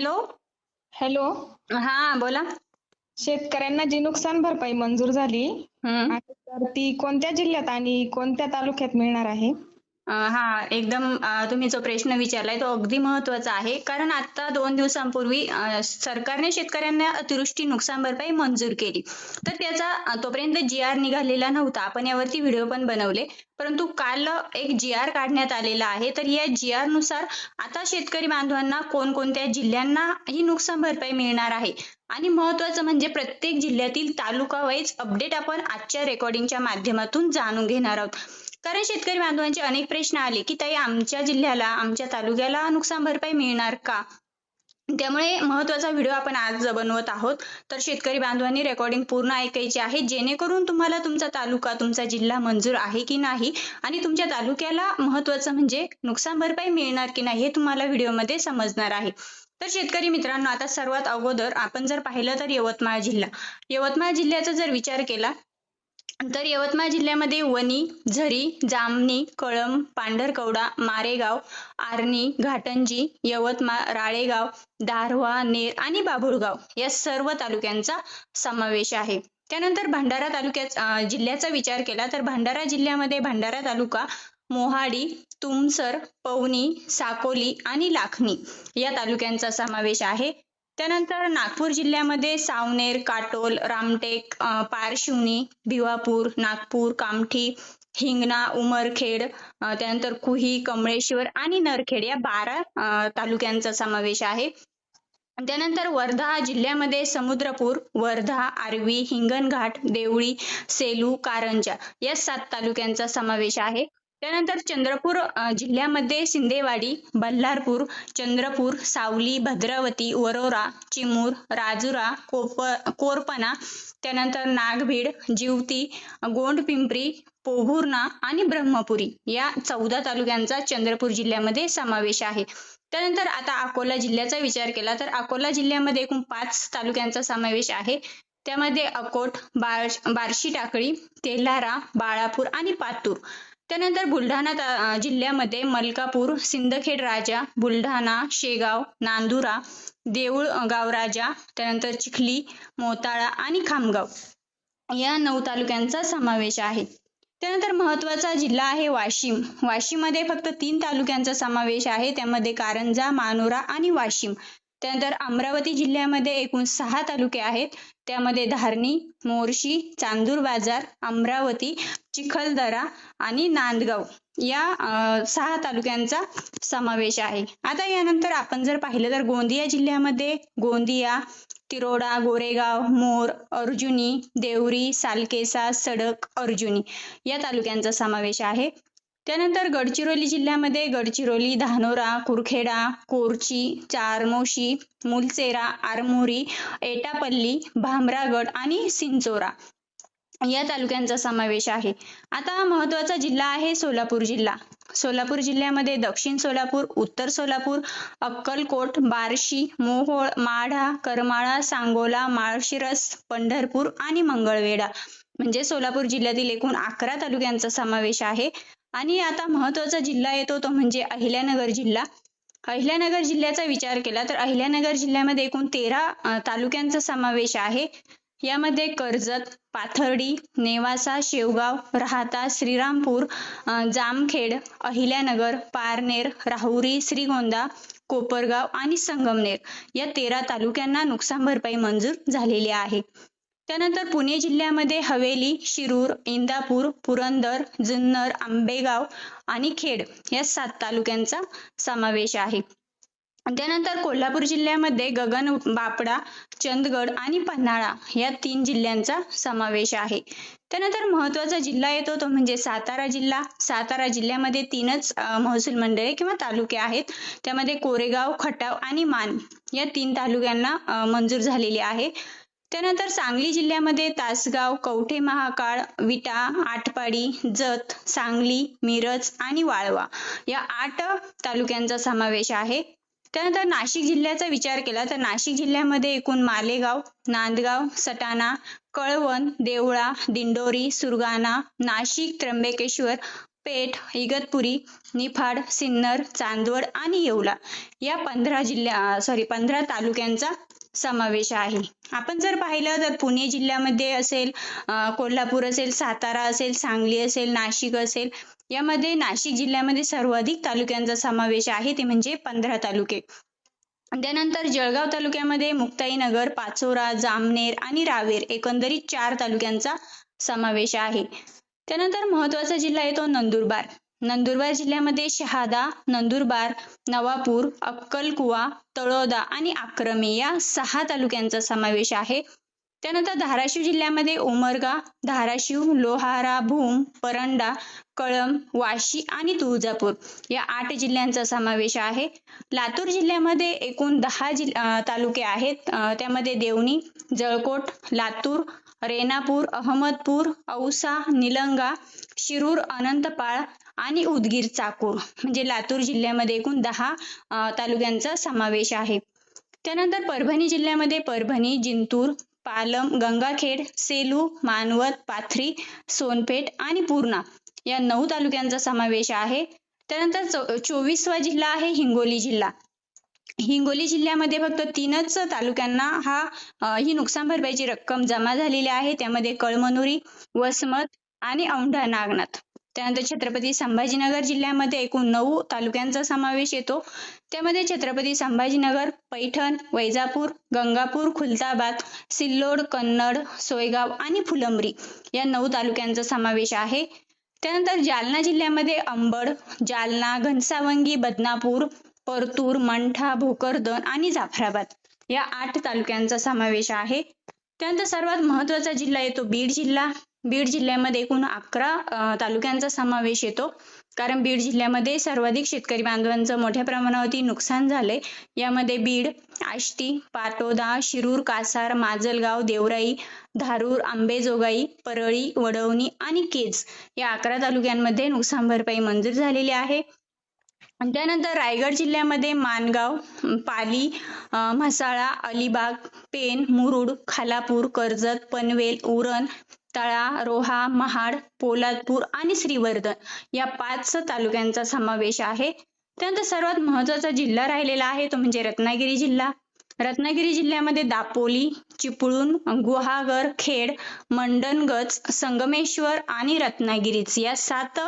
Hello? Hello? हा बोला. शेतकऱ्यांना जी नुकसान भरपाई मंजूर झाली तर ती कोणत्या जिल्ह्यात आणि कोणत्या तालुक्यात मिळणार आहे? हा एकदम तुम्ही जो प्रश्न विचारलाय तो अगदी महत्त्वाचा आहे. कारण आता दोन दिवसांपूर्वी सरकारने शेतकऱ्यांना अतिवृष्टी नुकसान भरपाई मंजूर केली. तर त्याचा तोपर्यंत जी आर निघालेला नव्हता. आपण यावरती व्हिडिओ पण बनवले. परंतु काल एक जी आर काढण्यात आलेला आहे. तर या जी आरनुसार आता शेतकरी बांधवांना कोणकोणत्या जिल्ह्यांना ही नुकसान भरपाई मिळणार आहे? आणि महत्वाचं म्हणजे प्रत्येक जिल्ह्यातील तालुका वाईज अपडेट आपण आजच्या रेकॉर्डिंगच्या माध्यमातून जाणून घेणार आहोत. कारण शेतकरी बांधवांचे अनेक प्रश्न आले की ताई आमच्या जिल्ह्याला आमच्या तालुक्याला नुकसान भरपाई मिळणार का? त्यामुळे महत्त्वाचा व्हिडिओ आपण आज बनवत आहोत. तर शेतकरी बांधवांनी रेकॉर्डिंग पूर्ण ऐकायची आहे. जेणेकरून तुम्हाला तुमचा तालुका तुमचा जिल्हा मंजूर आहे की नाही आणि तुमच्या तालुक्याला महत्वाचं म्हणजे नुकसान भरपाई मिळणार की नाही हे तुम्हाला व्हिडिओमध्ये समजणार आहे. तर शेतकरी मित्रांनो आता सर्वात अगोदर आपण जर पाहिलं तर यवतमाळ जिल्हा. यवतमाळ जिल्ह्याचा जर विचार केला तर यवतमाळ जिल्ह्यामध्ये वणी झरी जामणी कळंब पांढरकवडा मारेगाव आर्णी घाटंजी यवतमाळ राळेगाव दारव्हा नेर आणि बाभुळगाव या सर्व तालुक्यांचा समावेश आहे. त्यानंतर भंडारा तालुक्यात जिल्ह्याचा विचार केला तर भंडारा जिल्ह्यामध्ये भंडारा तालुका मोहाडी तुमसर पवनी साकोली आणि लाखनी या तालुक्यांचा समावेश आहे. त्यानंतर नागपूर जिल्ह्यामध्ये सावनेर काटोल रामटेक पारशिवनी भिवापूर नागपूर कामठी हिंगणा उमरखेड त्यानंतर कुही कमळेश्वर आणि नरखेड या बारा तालुक्यांचा समावेश आहे. त्यानंतर वर्धा जिल्ह्यामध्ये समुद्रपूर वर्धा आर्वी हिंगणघाट देवळी सेलू कारंजा या सात तालुक्यांचा समावेश आहे. त्यानंतर चंद्रपूर जिल्ह्यामध्ये सिंदेवाडी बल्लारपूर चंद्रपूर सावली भद्रावती वरोरा चिमूर राजुरा कोप कोरपणा त्यानंतर नागभीड जिवती गोंडपिंपरी पोभुर्णा आणि ब्रह्मपुरी या चौदा तालुक्यांचा चंद्रपूर जिल्ह्यामध्ये समावेश आहे. त्यानंतर आता अकोला जिल्ह्याचा विचार केला तर अकोला जिल्ह्यामध्ये एकूण पाच तालुक्यांचा समावेश आहे. त्यामध्ये अकोट बार बार्शी टाकळी तेल्हारा बाळापूर आणि पातूर. त्यानंतर बुलढाणा जिल्ह्यामध्ये मलकापूर सिंदखेड राजा बुलढाणा शेगाव नांदुरा देऊळ गावराजा त्यानंतर चिखली मोताळा आणि खामगाव या नऊ तालुक्यांचा समावेश आहे. त्यानंतर महत्त्वाचा जिल्हा आहे वाशिम. वाशिममध्ये फक्त तीन तालुक्यांचा समावेश आहे. त्यामध्ये कारंजा मानोरा आणि वाशिम. त्यानंतर अमरावती जिल्ह्यामध्ये एकूण सहा तालुके आहेत. त्यामध्ये धारणी मोर्शी चांदूर बाजार अमरावती चिखलदरा आणि नांदगाव या सहा तालुक्यांचा समावेश आहे. आता यानंतर आपण जर पाहिलं तर गोंदिया जिल्ह्यामध्ये गोंदिया तिरोडा गोरेगाव मोर अर्जुनी देवरी सालकेसा सडक अर्जुनी या तालुक्यांचा समावेश आहे. त्यानंतर गडचिरोली जिल्ह्यामध्ये गडचिरोली धानोरा कुरखेडा कोरची चारमोशी मुलचेरा आरमोरी एटापल्ली भामरागड आणि सिंचोरा या तालुक्यांचा समावेश आहे. आता महत्त्वाचा जिल्हा आहे सोलापूर जिल्हा. सोलापूर जिल्ह्यामध्ये दक्षिण सोलापूर उत्तर सोलापूर अक्कलकोट बार्शी मोहोळ माढा करमाळा सांगोला माळशिरस पंढरपूर आणि मंगळवेढा. म्हणजे सोलापूर जिल्ह्यातील एकूण अकरा तालुक्यांचा समावेश आहे. आणि आता महत्त्वाचा जिल्हा येतो तो म्हणजे अहिल्यानगर जिल्हा. अहिल्यानगर जिल्ह्याचा विचार केला तर अहिल्यानगर जिल्ह्यामध्ये एकूण तेरा तालुक्यांचा समावेश आहे. यामध्ये कर्जत पाथर्डी नेवासा शेवगाव राहता श्रीरामपूर जामखेड अहिल्यानगर पारनेर राहुरी श्रीगोंदा कोपरगाव आणि संगमनेर या तेरा तालुक्यांना नुकसान भरपाई मंजूर झालेली आहे. त्यानंतर पुणे जिल्ह्यामध्ये हवेली शिरूर इंदापूर पुरंदर जुन्नर आंबेगाव आणि खेड या सात तालुक्यांचा समावेश आहे. त्यानंतर कोल्हापूर जिल्ह्यामध्ये गगन बापडा चंदगड आणि पन्हाळा या तीन जिल्ह्यांचा समावेश आहे. त्यानंतर महत्त्वाचा जिल्हा येतो तो म्हणजे सातारा जिल्हा. सातारा जिल्ह्यामध्ये तीनच महसूल मंडळे किंवा तालुके आहेत. त्यामध्ये कोरेगाव खटाव आणि मान या तीन तालुक्यांना मंजूर झालेली आहे. त्यानंतर सांगली जिल्ह्यामध्ये तासगाव कवठे महाकाळ विटा आटपाडी जत सांगली मिरज आणि वाळवा या आठ तालुक्यांचा समावेश आहे. त्यानंतर नाशिक जिल्ह्याचा विचार केला तर नाशिक जिल्ह्यामध्ये एकूण मालेगाव नांदगाव सटाणा कळवण देवळा दिंडोरी सुरगाणा नाशिक त्र्यंबकेश्वर पेठ इगतपुरी निफाड सिन्नर चांदवड आणि येवला या पंधरा जिल्ह्या सॉरी पंधरा तालुक्यांचा समावेश आहे. आपण जर पाहिलं तर पुणे जिल्ह्यामध्ये असेल कोल्हापूर असेल सातारा असेल सांगली असेल नाशिक असेल यामध्ये नाशिक जिल्ह्यामध्ये सर्वाधिक तालुक्यांचा समावेश आहे ते म्हणजे पंधरा तालुके. त्यानंतर जळगाव तालुक्यामध्ये मुक्ताईनगर पाचोरा जामनेर आणि रावेर एकंदरीत चार तालुक्यांचा समावेश आहे. त्यानंतर महत्त्वाचा जिल्हा येतो नंदुरबार. नंदुरबार जिल्ह्यामध्ये शहादा नंदुरबार नवापूर अक्कलकुवा तळोदा आणि आक्रमी या सहा तालुक्यांचा समावेश आहे. त्यानंतर धाराशिव जिल्ह्यामध्ये उमरगा धाराशिव लोहारा भूम परंडा कळम वाशी आणि तुळजापूर या आठ जिल्ह्यांचा समावेश आहे. लातूर जिल्ह्यामध्ये एकूण दहा जिल तालुके आहेत. त्यामध्ये देवणी जळकोट लातूर रेणापूर अहमदपूर औसा निलंगा शिरूर अनंतपाळ आणि उदगीर चाकूर म्हणजे लातूर जिल्ह्यामध्ये एकूण दहा तालुक्यांचा समावेश आहे. त्यानंतर परभणी जिल्ह्यामध्ये परभणी जिंतूर पालम गंगाखेड सेलू मानवत पाथरी सोनपेठ आणि पूर्णा या नऊ तालुक्यांचा समावेश आहे. त्यानंतर चोवीसवा जिल्हा आहे हिंगोली जिल्हा. हिंगोली जिल्ह्यामध्ये फक्त तीनच तालुक्यांना हा ही नुकसान भरपाईची रक्कम जमा झालेली आहे. त्यामध्ये कळमनुरी वसमत आणि औंढा नागनाथ. त्यानंतर छत्रपती संभाजीनगर जिल्ह्यामध्ये एकूण नऊ तालुक्यांचा समावेश येतो. त्यामध्ये छत्रपती संभाजीनगर पैठण वैजापूर गंगापूर खुलताबाद सिल्लोड कन्नड सोयगाव आणि फुलंब्री या नऊ तालुक्यांचा समावेश आहे. त्यानंतर जालना जिल्ह्यामध्ये अंबड जालना घनसावंगी बदनापूर परतूर मंठा भोकरदन आणि जाफराबाद या आठ तालुक्यांचा समावेश आहे. त्यानंतर सर्वात महत्त्वाचा जिल्हा येतो बीड जिल्हा. बीड जिल्ह्यामध्ये एकूण अकरा तालुक्यांचा समावेश येतो. कारण बीड जिल्ह्यामध्ये सर्वाधिक शेतकरी बांधवांचं मोठ्या प्रमाणावरती नुकसान झालंय. यामध्ये बीड आष्टी पाटोदा शिरूर कासार माजलगाव देवराई धारूर आंबेजोगाई परळी वडवणी आणि केज या अकरा तालुक्यांमध्ये नुकसान भरपाई मंजूर झालेली आहे. त्यानंतर रायगड जिल्ह्यामध्ये मानगाव पाली म्हसाळा अलिबाग पेन मुरुड खालापूर कर्जत पनवेल उरण तळा रोहा महाड पोलादपूर आणि श्रीवर्धन या पाच तालुक्यांचा समावेश आहे. त्यानंतर सर्वात महत्त्वाचा जिल्हा राहिलेला आहे तो म्हणजे रत्नागिरी जिल्हा. रत्नागिरी जिल्ह्यामध्ये दापोली चिपळूण गुहागर खेड मंडणगज संगमेश्वर आणि रत्नागिरीच या सात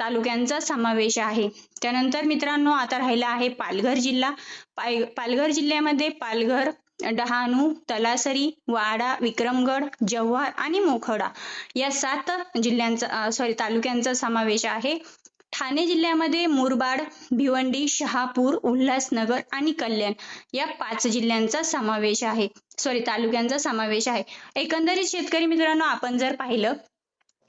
तालुक्यांचा समावेश आहे. त्यानंतर मित्रांनो आता राहिला आहे पालघर जिल्हा. पाय- पालघर जिल्ह्यामध्ये पालघर डहाणू तलासरी वाडा विक्रमगड जव्हार आणि मोखडा या सात जिल्ह्यांचा सॉरी तालुक्यांचा समावेश आहे. ठाणे जिल्ह्यामध्ये मुरबाड भिवंडी शहापूर उल्हासनगर आणि कल्याण या पाच जिल्ह्यांचा समावेश आहे. सॉरी तालुक्यांचा समावेश आहे. एकंदरीत शेतकरी मित्रांनो आपण जर पाहिलं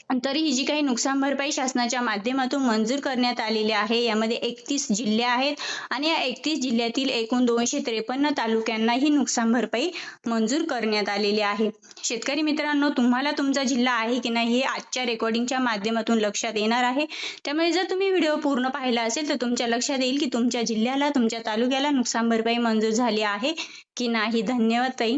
तरी ही जी काही नुकसान भरपाई शासनाच्या माध्यमातून मंजूर करण्यात आलेली आहे यामध्ये एकतीस जिल्हे आहेत आणि या एकतीस जिल्ह्यातील एकूण दोनशे त्रेपन्न तालुक्यांना ही नुकसान भरपाई मंजूर करण्यात आलेली आहे. शेतकरी मित्रांनो तुम्हाला तुमचा जिल्हा आहे की नाही हे आजच्या रेकॉर्डिंगच्या माध्यमातून लक्षात येणार आहे. त्यामुळे जर तुम्ही व्हिडिओ पूर्ण पाहिला असेल तर तुमच्या लक्षात येईल की तुमच्या जिल्ह्याला तुमच्या तालुक्याला नुकसान भरपाई मंजूर झाली आहे की नाही. धन्यवाद ताई.